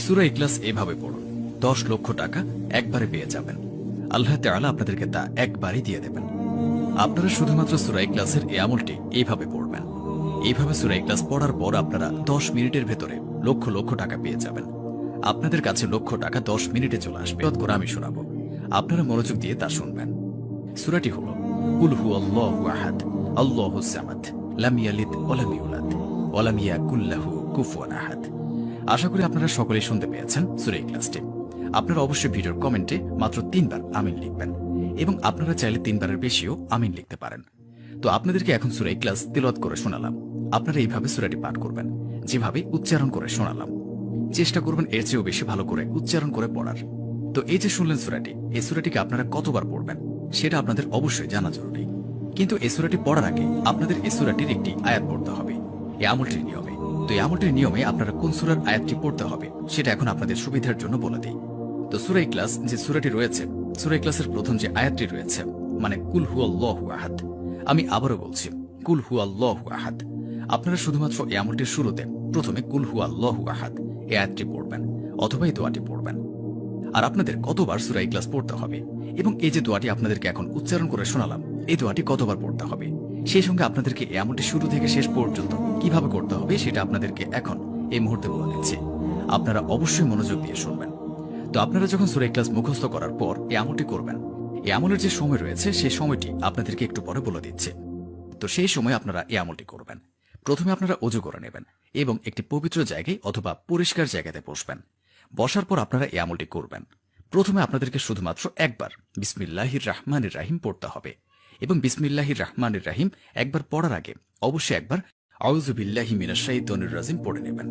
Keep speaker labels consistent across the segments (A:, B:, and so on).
A: সুরা ইকলাস এভাবে পড়ুন। দশ লক্ষ টাকা একবারে পেয়ে যাবেন। আল্লাহ তাআলা আপনাদেরকে তা একবারই দিয়ে দেবেন। আপনারা শুধুমাত্র সুরা ইকলাসের এই আমলটি এইভাবে পড়বেন। এইভাবে সুরা ইকলাস পড়ার পর আপনারা দশ মিনিটের ভেতরে লক্ষ লক্ষ টাকা পেয়ে যাবেন। আপনাদের কাছে লক্ষ টাকা দশ মিনিটে চলে আসবে। করে আমি শোনাবো। আপনারা মনোযোগ দিয়ে তা শুনবেন। সুরাটি হল, কুল হু আল্লাহু আহাদ, আল্লাহু সামাদ, লাম ইয়ালিদ ওয়া লাম ইউলাদ, ওয়া লাম ইয়াকুল লাহু কুফুয়ান আহাদ। আশা করি আপনারা সকলেই শুনতে পেয়েছেন সুরা ক্লাসটি আপনারা অবশ্যই ভিডিওর কমেন্টে মাত্র তিনবার আমিন লিখবেন এবং আপনারা চাইলে তিনবারের বেশিও আমিন লিখতে পারেন। তো আপনাদেরকে এখন সুরা ক্লাস তিলত করে শোনালাম। আপনারা এইভাবে সুরাটি পাঠ করবেন, যেভাবে উচ্চারণ করে শোনালাম। চেষ্টা করবেন এর চেয়েও বেশি ভালো করে উচ্চারণ করে পড়ার। তো এই যে শুনলেন সুরাটি, এই সুরাটিকে আপনারা কতবার পড়বেন সেটা আপনাদের অবশ্যই জানা জরুরি। কিন্তু এই সুরাটি পড়ার আগে আপনাদের এই সুরাটির একটি আয়াত পড়তে হবে, এই আমলটির নিয়মে। তো এই আমলটির নিয়মে আপনারা কোন সুরার আয়াতটি পড়তে হবে, সেটা এখন আপনাদের সুবিধার জন্য বলে দিই। তো সুরাই ক্লাস যে সুরাটি রয়েছে সুরাই ক্লাসের প্রথম যে আয়াতটি রয়েছে মানে কুল হু আল্লাহু আমি আবারও বলছি, কুল হু আল্লাহু আপনারা শুধুমাত্র এই আমলটির শুরুতে প্রথমে কুল হু আল্লাহু এই আয়াতটি পড়বেন, অথবা এই দোয়াটি পড়বেন। আর আপনাদের কতবার সুরাই ক্লাস পড়তে হবে, এবং এই যে দোয়াটি আপনাদেরকে এখন উচ্চারণ করে শোনালাম, এই দোয়াটি কতবার পড়তে হবে সেই সঙ্গে আপনাদেরকে এই আমলটি শুরু থেকে শেষ পর্যন্ত কীভাবে করতে হবে সেটা আপনাদেরকে এখন এই মুহূর্তে বলে দিচ্ছি। আপনারা অবশ্যই মনোযোগ দিয়ে শুনবেন। তো আপনারা যখন সুরাই ক্লাস মুখস্থ করার পর এই আমলটি করবেন এই আমলের যে সময় রয়েছে সেই সময়টি আপনাদেরকে একটু পরে বলে দিচ্ছে। তো সেই সময় আপনারা এই আমলটি করবেন। প্রথমে আপনারা অজু করে নেবেন এবং একটি পবিত্র জায়গায় অথবা পরিষ্কার জায়গাতে বসবেন। বসার পর আপনারা এই আমলটি করবেন। প্রথমে আপনাদেরকে শুধুমাত্র একবার বিসমিল্লাহির রাহমানির রাহিম পড়তে হবে। এবং বিসমিল্লাহির রাহমানির রাহিম একবার পড়ার আগে অবশ্যই একবার আউজুবিল্লাহি মিনাশাইতনির রাজিম পড়ে নেবেন।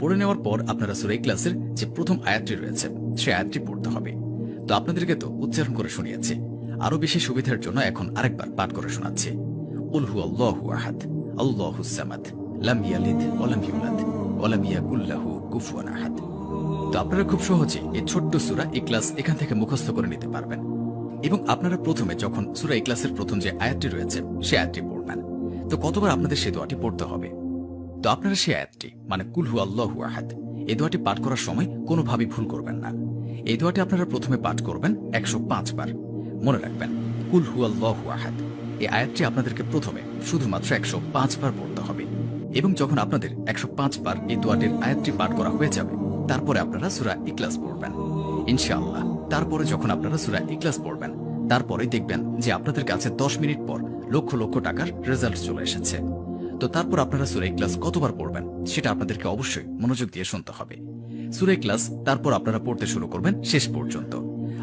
A: পড়ে নেওয়ার পর আপনারা সুরাই ক্লাসের যে প্রথম আয়াতটি রয়েছে সে আয়াতটি পড়তে হবে। তো আপনাদেরকে তো উচ্চারণ করে শুনিয়েছি। আরও বেশি সুবিধার জন্য এখন আরেকবার পাঠ করে শোনাচ্ছি। উলহু আল্লাহু আহাদ, আল্লাহু সামাদ, লাম ইয়ালিদ ওয়া লাম ইউলাদ কুফুয়ান আহাদ। তো আপনারা খুব সহজে এই ছোট্ট সুরা এই ক্লাস এখান থেকে মুখস্থ করে নিতে পারবেন। এবং আপনারা প্রথমে যখন সুরা ইকলাসের প্রথম যে আয়াতটি রয়েছে, সে আয়াতটি পড়বেন। তো কতবার আপনাদের সে দোয়াটি পড়তে হবে? তো আপনারা সে আয়াতটি মানে কুলহু আল্লাহু আহাদ, এই দোয়াটি পাঠ করার সময় কোনোভাবেই ভুল করবেন না। এই দোয়াটি আপনারা প্রথমে পাঠ করবেন একশো বার। মনে রাখবেন কুলহু আল্লাহু আহাদ, এই আয়াতটি আপনাদেরকে প্রথমে শুধুমাত্র একশো পাঁচ বার পড়তে হবে। এবং যখন আপনাদের একশো পাঁচ বার এই দোয়াটির আয়াতটি পাঠ করা হয়ে যাবে, তারপরে আপনারা সুরা ইকলাস পড়বেন। ইনশাআল্লাহ। তারপরে যখন আপনারা সুরা ইকলাস পড়বেন তারপরে দেখবেন যে আপনাদের কাছে দশ মিনিট পর লক্ষ লক্ষ টাকার রেজাল্ট চলে এসেছে। তো তারপর আপনারা সুরা ইকলাস কতবার পড়বেন, সেটা আপনাদেরকে অবশ্যই মনোযোগ দিয়ে শুনতে হবে। সুরা ইকলাস তারপর আপনারা পড়তে শুরু করবেন শেষ পর্যন্ত।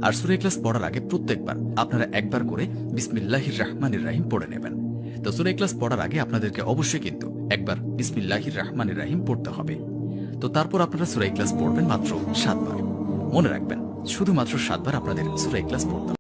A: আর সুরা ইকলাস পড়ার আগে প্রত্যেকবার আপনারা একবার করে বিসমিল্লাহির রহমানির রাহিম পড়ে নেবেন। তো সুরা ইকলাস পড়ার আগে আপনাদেরকে অবশ্যই কিন্তু একবার বিসমিল্লাহির রহমানির রাহিম পড়তে হবে। তো তারপর আপনারা সুরাই ক্লাস পড়বেন মাত্র সাতবার। মনে রাখবেন শুধুমাত্র সাতবার আপনাদের সুরাই ক্লাস পড়তে হবে।